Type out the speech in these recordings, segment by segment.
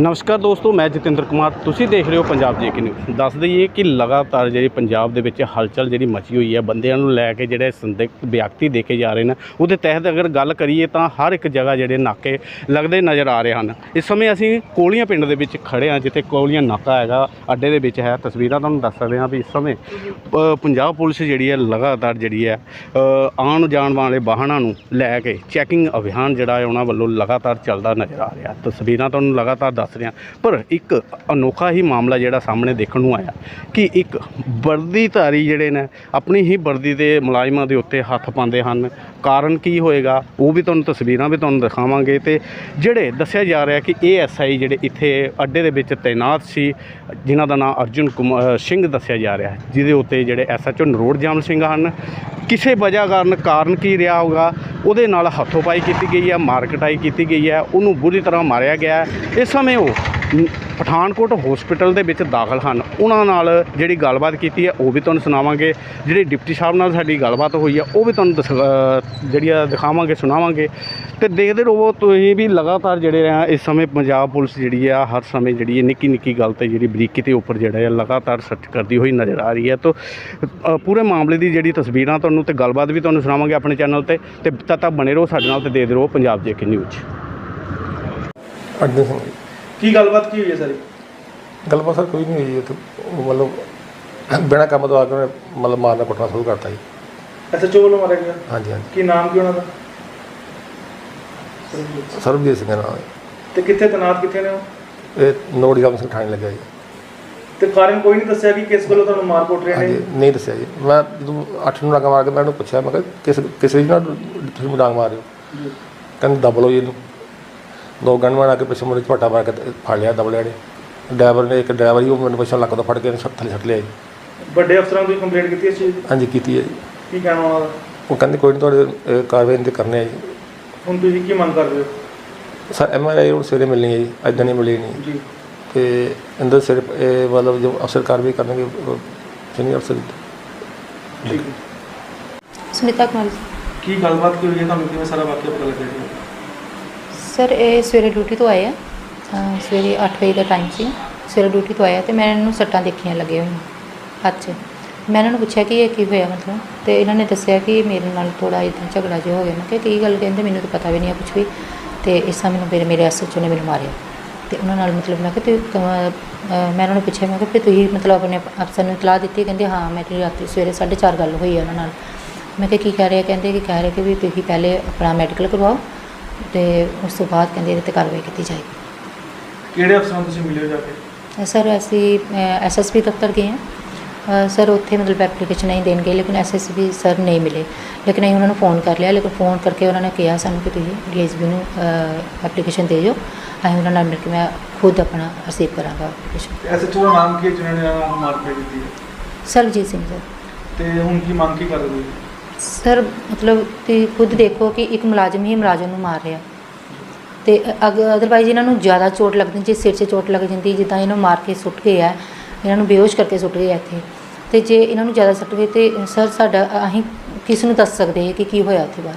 ਨਮਸਕਾਰ ਦੋਸਤੋ, ਮੈਂ ਜਤਿੰਦਰ ਕੁਮਾਰ। ਤੁਸੀਂ ਦੇਖ ਰਹੇ ਹੋ ਪੰਜਾਬ ਜੇਕੇ ਨਿਊਜ਼ ਦੱਸ ਦਈਏ ਕਿ ਲਗਾਤਾਰ ਜਿਹੜੀ ਪੰਜਾਬ ਦੇ ਵਿੱਚ ਹਲਚਲ ਜਿਹੜੀ ਮਚੀ ਹੋਈ ਹੈ, ਬੰਦਿਆਂ ਨੂੰ ਲੈ ਕੇ ਜਿਹੜੇ ਸੰਦਿਗਧ ਵਿਅਕਤੀ ਦੇਖੇ ਜਾ ਰਹੇ ਨੇ, ਉਹਦੇ ਤਹਿਤ ਅਗਰ ਗੱਲ ਕਰੀਏ ਤਾਂ ਹਰ ਇੱਕ ਜਗ੍ਹਾ ਜਿਹੜੇ ਨਾਕੇ ਲੱਗਦੇ ਨਜ਼ਰ ਆ ਰਹੇ ਹਨ। ਇਸ ਸਮੇਂ ਅਸੀਂ ਕੋਲੀਆਂ ਪਿੰਡ ਦੇ ਵਿੱਚ ਖੜੇ ਹਾਂ, ਜਿੱਥੇ ਕੋਲੀਆਂ ਨਾਕਾ ਹੈਗਾ, ਅੱਡੇ ਦੇ ਵਿੱਚ ਹੈ। ਤਸਵੀਰਾਂ ਤੁਹਾਨੂੰ ਦੱਸ ਸਕਦੇ ਹਾਂ ਵੀ ਇਸ ਸਮੇਂ ਪੰਜਾਬ ਪੁਲਿਸ ਜਿਹੜੀ ਹੈ ਲਗਾਤਾਰ ਜਿਹੜੀ ਹੈ ਆਉਣ ਜਾਣ ਵਾਲੇ ਵਾਹਨਾਂ ਨੂੰ ਲੈ ਕੇ ਚੈਕਿੰਗ ਅਭਿਆਨ ਜਿਹੜਾ ਹੈ, ਉਹਨਾਂ ਵੱਲੋਂ ਲਗਾਤਾਰ ਚੱਲਦਾ ਨਜ਼ਰ ਆ ਰਿਹਾ। ਤਸਵੀਰਾਂ ਤੁਹਾਨੂੰ ਲਗਾਤਾਰ ਦੱਸ ਰਿਹਾ। ਪਰ ਇੱਕ ਅਨੋਖਾ ਹੀ ਮਾਮਲਾ ਜਿਹੜਾ ਸਾਹਮਣੇ ਦੇਖਣ ਨੂੰ ਆਇਆ ਕਿ ਇੱਕ ਵਰਦੀਧਾਰੀ ਜਿਹੜੇ ਨੇ, ਆਪਣੀ ਹੀ ਵਰਦੀ ਦੇ ਮੁਲਾਜ਼ਮਾਂ ਦੇ ਉੱਤੇ ਹੱਥ ਪਾਉਂਦੇ ਹਨ। ਕਾਰਨ ਕੀ ਹੋਏਗਾ, ਉਹ ਵੀ ਤੁਹਾਨੂੰ ਤਸਵੀਰਾਂ ਵੀ ਤੁਹਾਨੂੰ ਦਿਖਾਵਾਂਗੇ ਤੇ ਜਿਹੜੇ ਦੱਸਿਆ ਜਾ ਰਿਹਾ ਕਿ ਏਐਸਆਈ ਜਿਹੜੇ ਇੱਥੇ ਅੱਡੇ ਦੇ ਵਿੱਚ ਤਾਇਨਾਤ ਸੀ, ਜਿਨ੍ਹਾਂ ਦਾ ਨਾਮ ਅਰਜੁਨ ਕੁਮਾਰ ਸਿੰਘ ਦੱਸਿਆ ਜਾ ਰਿਹਾ ਹੈ, ਜਿਹਦੇ ਉੱਤੇ ਜਿਹੜੇ ਐਸਐਚਓ ਨਰੋੜ ਜਾਮਲ ਸਿੰਘ ਹਨ। ਕਿਸੇ ਵਜ੍ਹਾ ਕਾਰਨ ਕਾਰਨ ਕੀ ਰਿਹਾ ਹੋਗਾ ਉਹਦੇ ਨਾਲ ਹੱਥੋਂ-ਪਾਈ ਕੀਤੀ ਗਈ ਹੈ, ਮਾਰਕਟਾਈ ਕੀਤੀ ਗਈ ਹੈ, ਉਹਨੂੰ ਬੁਰੀ ਤਰ੍ਹਾਂ ਮਾਰਿਆ ਗਿਆ ਹੈ। ਇਸ ਸਮੇਂ ਉਹ ਪਠਾਨਕੋਟ ਹਸਪੀਟਲ ਦੇ ਵਿੱਚ ਦਾਖਲ ਹਨ। ਉਹਨਾਂ ਨਾਲ ਜਿਹੜੀ ਗੱਲਬਾਤ ਕੀਤੀ ਹੈ, ਉਹ ਵੀ ਤੁਹਾਨੂੰ ਸੁਣਾਵਾਂਗੇ। ਜਿਹੜੀ ਡਿਪਟੀ ਸਾਹਿਬ ਨਾਲ ਸਾਡੀ ਗੱਲਬਾਤ ਹੋਈ ਹੈ, ਉਹ ਵੀ ਤੁਹਾਨੂੰ ਦਿਸ- ਜਿਹੜੀ ਆ ਦਿਖਾਵਾਂਗੇ, ਸੁਣਾਵਾਂਗੇ। ਤੇ ਦੇਖਦੇ ਰਹੋ, ਤੁਸੀਂ ਵੀ ਲਗਾਤਾਰ ਜਿਹੜੇ ਆ, ਇਸ ਸਮੇਂ ਪੰਜਾਬ ਪੁਲਿਸ ਜਿਹੜੀ ਆ, ਹਰ ਸਮੇਂ ਜਿਹੜੀ ਹੈ ਨਿੱਕੀ ਨਿੱਕੀ ਗੱਲ ਤੇ ਜਿਹੜੀ ਬਰੀਕੀ ਦੇ ਉੱਪਰ ਜਿਹੜਾ ਆ, ਲਗਾਤਾਰ ਸਰਚ ਕਰਦੀ ਹੋਈ ਨਜ਼ਰ ਆ ਰਹੀ ਹੈ। ਤਾਂ ਪੂਰੇ ਮਾਮਲੇ ਦੀ ਜਿਹੜੀ ਤਸਵੀਰਾਂ ਤੁਹਾਨੂੰ ਤੇ ਗੱਲਬਾਤ ਵੀ ਤੁਹਾਨੂੰ ਸੁਣਾਵਾਂਗੇ ਆਪਣੇ ਚੈਨਲ ਤੇ। ਤੇ ਤਦ ਤੱਕ ਬਣੇ ਰਹੋ ਸਾਡੇ ਨਾਲ ਤੇ ਦੇਖਦੇ ਰਹੋ ਪੰਜਾਬ ਜੇਕੇ ਨਿਊਜ਼ ਅੱਗੇ ਸਿੰਘ ਜੀ। ਕੀ ਗੱਲਬਾਤ ਕੀ ਹੋਈ ਹੈ ਸਾਰੀ? ਗੱਲਬਾਤ ਸਰ ਕੋਈ ਨਹੀਂ ਹੋਈ ਇਹ ਉਹ ਮਤਲਬ ਬਿਨਾਂ ਕੰਮ ਤੋਂ ਆ ਕੇ ਉਹਨੇ ਮਤਲਬ ਮਾਰਨਾ ਕੁੱਟਣਾ ਸ਼ੁਰੂ ਕਰਤਾ ਜੀ। ਐਸਐਚਓ ਵੱਲੋਂ ਮਾਰਿਆ ਗਿਆ? ਹਾਂਜੀ ਹਾਂਜੀ। ਕੀ ਨਾਮ ਕੀ ਉਹਨਾਂ ਦਾ? ਸਰਬਜੀਤ ਸਿੰਘ ਦਾ ਨਾਮ ਹੈ ਤੇ ਕਿੱਥੇ ਤਨਾਤ ਕਿੱਥੇ ਨੇ ਉਹ? ਇਹ ਨੋੜੀ ਗਾਮ ਸਿੰਘ ਲੱਗਿਆ ਜੀ। ਤੇ ਕਾਰਨ ਕੋਈ ਨਹੀਂ ਦੱਸਿਆ ਕਿ ਕਿਸ ਵੱਲੋਂ ਤੁਹਾਨੂੰ ਮਾਰ ਕੁੱਟ ਰਹੇ ਹਾਂਜੀ ਨੇ ਨਹੀਂ ਦੱਸਿਆ ਜੀ। ਮੈਂ ਜਦੋਂ ਅੱਠ ਨੂੰ ਡਾਂਗਾ ਮਾਰ ਕੇ ਮੈਂ ਉਹਨੂੰ ਪੁੱਛਿਆ ਮੈਂ ਕਿਹਾ ਕਿਸ ਕਿਸ ਨਾਲ ਤੁਸੀਂ ਮੈਨੂੰ ਡਾਂਗ ਮਾਰ ਰਹੇ ਹੋ? ਕਹਿੰਦੇ ਦਬਲੋ ਜੀ ਇਹਨੂੰ। ਦੋ ਗਨਮੈਨ ਆ ਕੇ ਪਿੱਛੇ ਮੁੜੇ ਝੋਟਾ ਮਾਰ ਕੇ ਤੇ ਫੜ ਲਿਆ ਦਬਲਿਆ ਨੇ ਡਰਾਈਵਰ ਨੇ ਇੱਕ ਡਰਾਈਵਰ ਹੀ ਉਹ ਮੈਨੂੰ ਪਿੱਛੋਂ ਲੱਕ ਤੋਂ ਫੜ ਕੇ ਇਹਨੂੰ ਛੱਤ ਥੱਲੇ ਛੱਡ ਲਿਆ ਜੀ। ਵੱਡੇ ਅਫਸਰਾਂ ਨੂੰ ਕੰਪਲੇਂਟ ਕੀਤੀ ਇਸ ਚੀਜ਼ ਦੀ ਹਾਂਜੀ ਕੀਤੀ ਹੈ ਜੀ। ਕੀ ਕਹਿਣਾ ਉਹਨਾਂ ਦਾ? ਉਹ ਕਹਿੰਦੇ ਕੋਈ ਨਹੀਂ ਤੁਹਾਡੇ ਅਹ, ਕਾਰਵਾਈ ਤੇ ਕਰਨੇ ਆ ਜੀ। ਹੁਣ ਤੁਸੀਂ ਕੀ ਮੰਗ ਕਰਦੇ ਹੋ? ਸਰ ਐਮ ਆਰ ਆਈ ਹੁਣ ਸਵੇਰੇ ਮਿਲਣੀ ਹੈ ਜੀ ਅੱਜ ਨਹੀਂ ਮਿਲੀ ਨਹੀਂ ਜੀ। ਤੇ ਅੰਦਰ ਸਿਰ ਇਹ ਮਤਲਬ ਜੋ ਅਫਸਰ ਕਾਰਵਾਈ ਕਰਨਗੇ ਸੀਨੀਅਰ ਅਫਸਰ ਠੀਕ ਹੈ। ਸੁਨੀਤਾ ਕੁਮਾਰੀ ਕੀ ਗੱਲਬਾਤ ਕੀ ਹੋਈ ਹੈ? ਤੁਹਾਨੂੰ ਕਿਵੇਂ ਸਾਰਾ ਵਾਕਿਆ ਪਤਾ ਲੱਗਿਆ ਜੀ? ਸਰ, ਇਹ ਸਵੇਰੇ ਡਿਊਟੀ ਤੋਂ ਆਏ ਆ। ਅਹ ਸਵੇਰੇ 8 ਵਜੇ ਦਾ ਟਾਈਮ ਸੀ। ਸਵੇਰੇ ਡਿਊਟੀ ਤੋਂ ਆਇਆ ਤੇ ਮੈਂ ਇਹਨਾਂ ਨੂੰ ਸੱਟਾਂ ਦੇਖੀਆਂ ਲੱਗੀਆਂ ਹੋਈਆਂ ਹੱਥ 'ਚ। ਮੈਂ ਇਹਨਾਂ ਨੂੰ ਪੁੱਛਿਆ ਕਿ ਇਹ ਕੀ ਹੋਇਆ ਮਤਲਬ? ਤੇ ਇਹਨਾਂ ਨੇ ਦੱਸਿਆ ਕਿ ਮੇਰੇ ਨਾਲ ਥੋੜਾ ਇਦਾਂ ਝਗੜਾ ਜਿਹਾ ਹੋ ਗਿਆ ਮੈਂ ਕਿਹਾ ਕੀ ਗੱਲ ਕਹਿੰਦੇ ਮੈਨੂੰ ਤਾਂ ਪਤਾ ਵੀ ਨਹੀਂ ਆ ਕੁਝ ਵੀ। ਤੇ ਇਸ ਤਰ੍ਹਾਂ ਮੈਨੂੰ ਮੇਰੇ ਮੇਰੇ ਐਸਐਚਓ ਨੇ ਮੈਨੂੰ ਮਾਰਿਆ। ਤੇ ਉਹਨਾਂ ਨਾਲ ਮਤਲਬ ਮੈਂ ਕਿਹਾ, ਤੁਸੀਂ ਮੈਂ ਉਹਨਾਂ ਨੂੰ ਪੁੱਛਿਆ, ਮੈਂ ਕਿਹਾ, ਫਿਰ ਤੁਸੀਂ ਮਤਲਬ ਆਪਣੇ ਅਫਸਰ ਨੂੰ ਇਤਲਾਹ ਦਿੱਤੀ? ਕਹਿੰਦੇ, ਹਾਂ, ਮੈਂ ਮੇਰੀ ਰਾਤੀ ਸਵੇਰੇ 4:30 ਗੱਲ ਹੋਈ ਆ ਉਹਨਾਂ ਨਾਲ। ਮੈਂ ਕਿਹਾ, ਕੀ ਕਹਿ ਰਹੇ ਆ? ਕਹਿੰਦੇ ਕਿ ਕਹਿ ਰਹੇ ਕਿ ਵੀ ਤੁਸੀਂ ਪਹਿਲੇ ਆਪਣਾ ਮੈਡੀਕਲ ਕਰਵਾਓ। ਤੇ ਉਸ ਤੋਂ ਬਾਅਦ ਕਹਿੰਦੇ ਇਹਦੇ ਤੇ ਕਾਰਵਾਈ ਕੀਤੀ ਜਾਏਗੀ। ਕਿਹੜੇ ਅਫਸਰਾਂ ਨੂੰ ਤੁਸੀਂ ਮਿਲੇ ਹੋ ਜਾ ਕੇ? ਅ, ਸਰ ਅਸੀਂ ਐਸਐਸਪੀ ਦਫ਼ਤਰ ਗਏ ਹਾਂ। ਅ, ਸਰ ਉੱਥੇ ਮਤਲਬ ਐਪਲੀਕੇਸ਼ਨ ਨਹੀਂ ਦੇਣ ਗਏ ਲੇਕਿਨ ਐਸਐਸਪੀ ਸਰ ਨਹੀਂ ਮਿਲੇ। ਲੇਕਿਨ ਅਸੀਂ ਉਹਨਾਂ ਨੂੰ ਫੋਨ ਕਰ ਲਿਆ ਲੇਕਿਨ ਫੋਨ ਕਰਕੇ ਉਹਨਾਂ ਨੇ ਕਿਹਾ ਸਾਨੂੰ ਕਿ ਤੁਸੀਂ ਡੀਐਸਪੀ ਨੂੰ ਐਪਲੀਕੇਸ਼ਨ ਦੇ ਦਿਓ। ਅਸੀਂ ਉਹਨਾਂ ਨਾਲ ਮਿਲ ਕੇ ਮੈਂ ਖੁਦ ਆਪਣਾ ਰਿਸੀਵ ਕਰਾਂਗਾ ਐਪਲੀਕੇਸ਼ਨ ਐਸਐਚਓ ਦਾ ਨਾਮ ਕੀ ਹੈ ਜਿਨ੍ਹਾਂ ਨੇ ਆਹ ਮਾਰ ਕੇ ਦਿੱਤੀ ਹੈ? ਸਰਬਜੀਤ ਸਿੰਘ ਸਰ। ਤੇ ਹੁਣ ਕੀ ਮੰਗ ਕੀ ਕਰਦੇ ਹੋ ਸਰ ਮਤਲਬ ਤੁਸੀਂ ਖੁਦ ਦੇਖੋ ਕਿ ਇੱਕ ਮੁਲਾਜ਼ਮ ਹੀ ਮੁਲਾਜ਼ਮ ਨੂੰ ਮਾਰ ਰਿਹਾ। ਤੇ ਅਗ ਅਦਰਵਾਈਜ਼ ਇਹਨਾਂ ਨੂੰ ਜ਼ਿਆਦਾ ਚੋਟ ਲੱਗਦੀ ਜੇ ਸਿਰ 'ਚ ਚੋਟ ਲੱਗ ਜਾਂਦੀ ਜਿੱਦਾਂ ਇਹਨੂੰ ਮਾਰ ਕੇ ਸੁੱਟ ਗਏ ਆ ਇਹਨਾਂ ਨੂੰ ਬੇਹੋਸ਼ ਕਰਕੇ ਸੁੱਟ ਗਏ ਇੱਥੇ। ਤੇ ਜੇ ਇਹਨਾਂ ਨੂੰ ਜ਼ਿਆਦਾ ਸੁੱਟ ਗਏ ਤੇ ਸਰ ਸਾਡਾ ਅਸੀਂ ਕਿਸ ਨੂੰ ਦੱਸ ਸਕਦੇ ਹਾਂ ਕਿ ਕੀ ਹੋਇਆ ਉੱਥੇ ਬਾਹਰ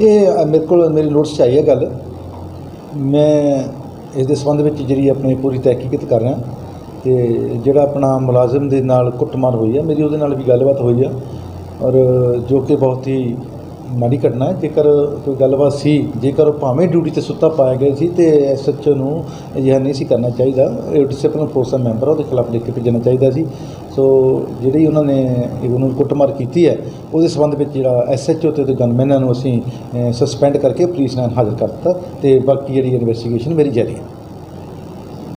ਇਹ ਅ, ਮੇਰੇ ਕੋਲ ਮੇਰੀ ਨੋਟਿਸ 'ਚ ਆਈ ਹੈ ਗੱਲ। ਮੈਂ ਇਸ ਦੇ ਸੰਬੰਧ ਵਿੱਚ ਜਿਹੜੀ ਆਪਣੀ ਪੂਰੀ ਤਹਿਕੀਕਤ ਕਰ ਰਿਹਾ। ਤੇ ਜਿਹੜਾ ਆਪਣਾ ਮੁਲਾਜ਼ਮ ਦੇ ਨਾਲ ਕੁੱਟਮਾਰ ਹੋਈ ਹੈ ਮੇਰੀ ਉਹਦੇ ਨਾਲ ਵੀ ਗੱਲਬਾਤ ਹੋਈ ਆ। ਔਰ ਜੋ ਕਿ ਬਹੁਤ ਹੀ ਮਾੜੀ ਘਟਨਾ ਹੈ ਜੇਕਰ ਕੋਈ ਗੱਲਬਾਤ ਸੀ ਜੇਕਰ ਉਹ ਭਾਵੇਂ ਡਿਊਟੀ ਤੇ ਸੁੱਤਾ ਪਾਇਆ ਗਿਆ ਸੀ ਤੇ ਐਸਐਚਓ ਨੂੰ ਅਜਿਹਾ ਨਹੀਂ ਸੀ ਕਰਨਾ ਚਾਹੀਦਾ। ਇਹ ਡਿਸਪਲਿਨ ਫੋਰਸ ਦਾ ਮੈਂਬਰ ਆ, ਉਹਦੇ ਖਿਲਾਫ ਲਿਖ ਕੇ ਭੇਜਣਾ ਚਾਹੀਦਾ ਸੀ। ਸੋ ਜਿਹੜੀ ਉਹਨਾਂ ਨੇ ਇਹ ਉਹਨੂੰ ਕੁੱਟਮਾਰ ਕੀਤੀ ਹੈ ਉਹਦੇ ਸੰਬੰਧ ਵਿੱਚ ਜਿਹੜਾ ਐਸਐਚਓ ਤੇ ਉਹਦੇ ਗਨਮੈਨਾਂ ਨੂੰ ਅਸੀਂ ਸਸਪੈਂਡ ਕਰਕੇ ਪੁਲਿਸ ਨਾਲ ਹਾਜ਼ਰ ਕਰ ਦਿੱਤਾ ਤੇ ਬਾਕੀ ਜਿਹੜੀ ਇਨਵੈਸਟੀਗੇਸ਼ਨ ਮੇਰੀ ਜਾਰੀ ਹੈ।